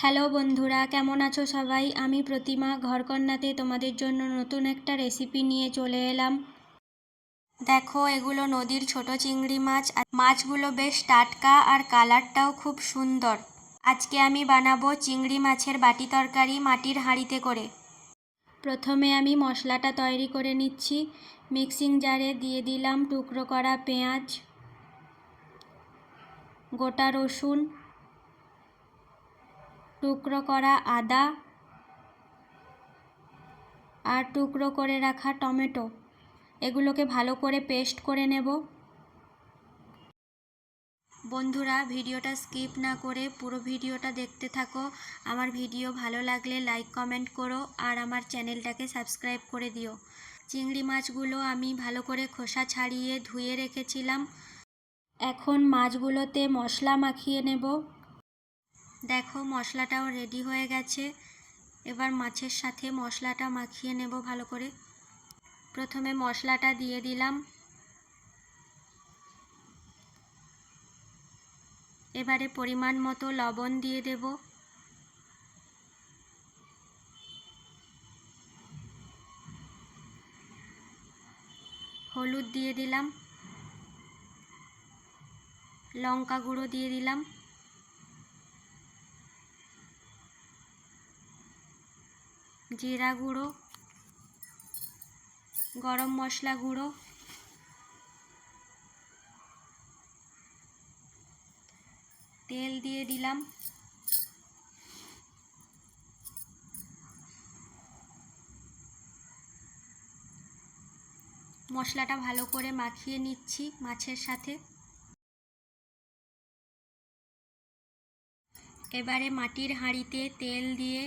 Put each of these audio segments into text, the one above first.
Hello বন্ধুরা, কেমন আছো সবাই? আমি প্রতিমা, ঘরকন্যাতে তোমাদের জন্য নতুন একটা রেসিপি নিয়ে চলে এলাম। দেখো, এগুলো নদীর ছোট চিংড়ি মাছ। মাছগুলো বেশ টাটকা আর কালারটাও খুব সুন্দর। আজকে আমি বানাবো চিংড়ি মাছের বাটি তরকারি মাটির হাঁড়িতে করে। প্রথমে আমি মশলাটা তৈরি করে নিচ্ছি। মিক্সিং জারে দিয়ে দিলাম টুকরো করা পেঁয়াজ, গোটা রসুন টুকরো করা আদা আর টুকরো করে রাখা টমেটো। এগুলোকে ভালো করে পেস্ট করে নেব। বন্ধুরা, ভিডিওটা স্কিপ না করে পুরো ভিডিওটা দেখতে থাকো। আমার ভিডিও ভালো লাগলে লাইক, কমেন্ট করো আর আমার চ্যানেলটাকে সাবস্ক্রাইব করে দিও। চিংড়ি মাছগুলো আমি ভালো করে খোসা ছাড়িয়ে ধুয়ে রেখেছিলাম। এখন মাছগুলোতে মশলা মাখিয়ে নেব। দেখো, মশলাটাও রেডি হয়ে গেছে। এবার মাছের সাথে মশলাটা মাখিয়ে নেব ভালো করে। প্রথমে মশলাটা দিয়ে দিলাম। এবারে পরিমাণ মতো লবণ দিয়ে দেব। হলুদ দিয়ে দিলাম। লঙ্কা গুঁড়ো দিয়ে দিলাম। জিরা গুঁড়ো, গরম মশলা গুঁড়ো, তেল দিয়ে দিলাম। মশলাটা ভালো করে মাখিয়ে নিচ্ছি মাছের সাথে। এবারে মাটির হাঁড়িতে তেল দিয়ে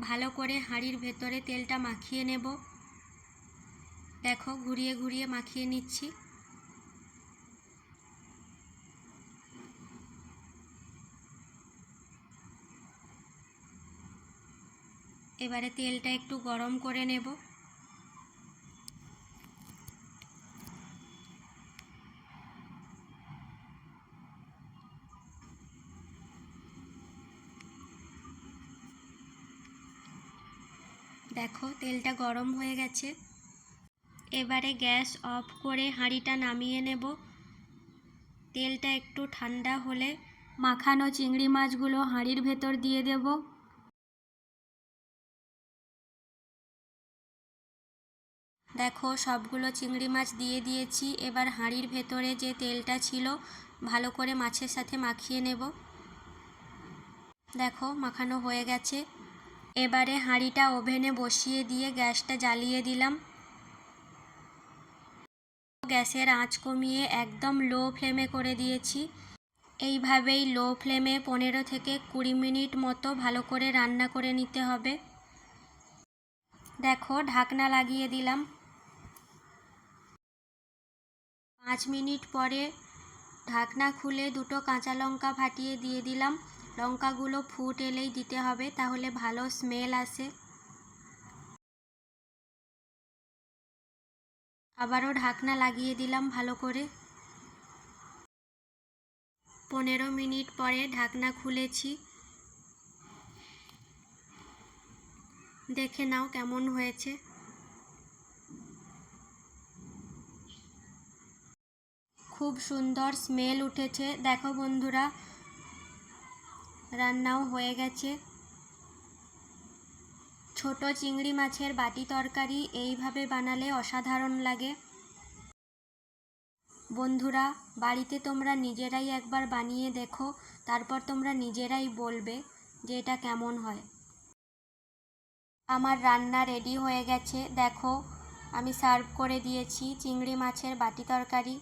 ভালো করে হাঁড়ির ভেতরে তেলটা মাখিয়ে নেব। দেখো, ঘুরিয়ে ঘুরিয়ে মাখিয়ে নিচ্ছি। এবারে তেলটা একটু গরম করে নেব। দেখো, তেলটা গরম হয়ে গেছে। এবারে গ্যাস অফ করে হাঁড়িটা নামিয়ে নেব। তেলটা একটু ঠান্ডা হলে মাখানো চিংড়ি মাছগুলো হাঁড়ির ভেতর দিয়ে দেব। দেখো, সবগুলো চিংড়ি মাছ দিয়ে দিয়েছি। এবার হাঁড়ির ভেতরে যে তেলটা ছিল, ভালো করে মাছের সাথে মাখিয়ে নেব। দেখো, মাখানো হয়ে গেছে। এবারে হাঁড়িটা ওভেনে বসিয়ে দিয়ে গ্যাসটা জ্বালিয়ে দিলাম। গ্যাসের আঁচ কমিয়ে একদম লো ফ্লেমে করে দিয়েছি। এইভাবেই লো ফ্লেমে পনেরো থেকে কুড়ি মিনিট মতো ভালো করে রান্না করে নিতে হবে। দেখো, ঢাকনা লাগিয়ে দিলাম। পাঁচ মিনিট পরে ঢাকনা খুলে দুটো কাঁচা লঙ্কা ফাটিয়ে দিয়ে দিলাম। লঙ্কাগুলো ফুট এলেই দিতে হবে, তাহলে ভালো স্মেল আসে। আবারও ঢাকনা লাগিয়ে দিলাম ভালো করে। পনেরো মিনিট পরে ঢাকনা খুলেছি। দেখে নাও কেমন হয়েছে। খুব সুন্দর স্মেল উঠেছে। দেখো বন্ধুরা রান্নাও হয়ে গেছে। ছোট চিংড়ি মাছের বাটি তরকারি এইভাবে বানালে অসাধারণ লাগে। বন্ধুরা, বাড়িতে তোমরা নিজেরাই একবার বানিয়ে দেখো, তারপর তোমরা নিজেরাই বলবে যে এটা কেমন হয়। আমার রান্না রেডি হয়ে গেছে। দেখো, আমি সার্ভ করে দিয়েছি চিংড়ি মাছের বাটি তরকারি।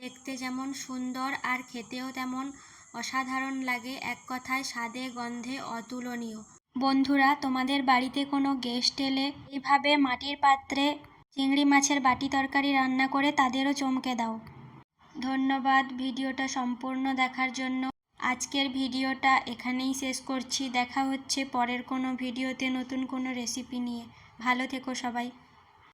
দেখতে যেমন সুন্দর আর খেতেও তেমন অসাধারণ লাগে, এক কথায় স্বাদে, গন্ধে অতুলনীয়। বন্ধুরা, তোমাদের বাড়িতে কোনো গেস্ট এলে এইভাবে মাটির পাত্রে চিংড়ি মাছের বাটি তরকারি রান্না করে তাদেরও চমকে দাও। ধন্যবাদ ভিডিওটা সম্পূর্ণ দেখার জন্য। আজকের ভিডিওটা এখানেই শেষ করছি। দেখা হচ্ছে পরের কোনো ভিডিওতে নতুন কোনো রেসিপি নিয়ে। ভালো থেকো সবাই।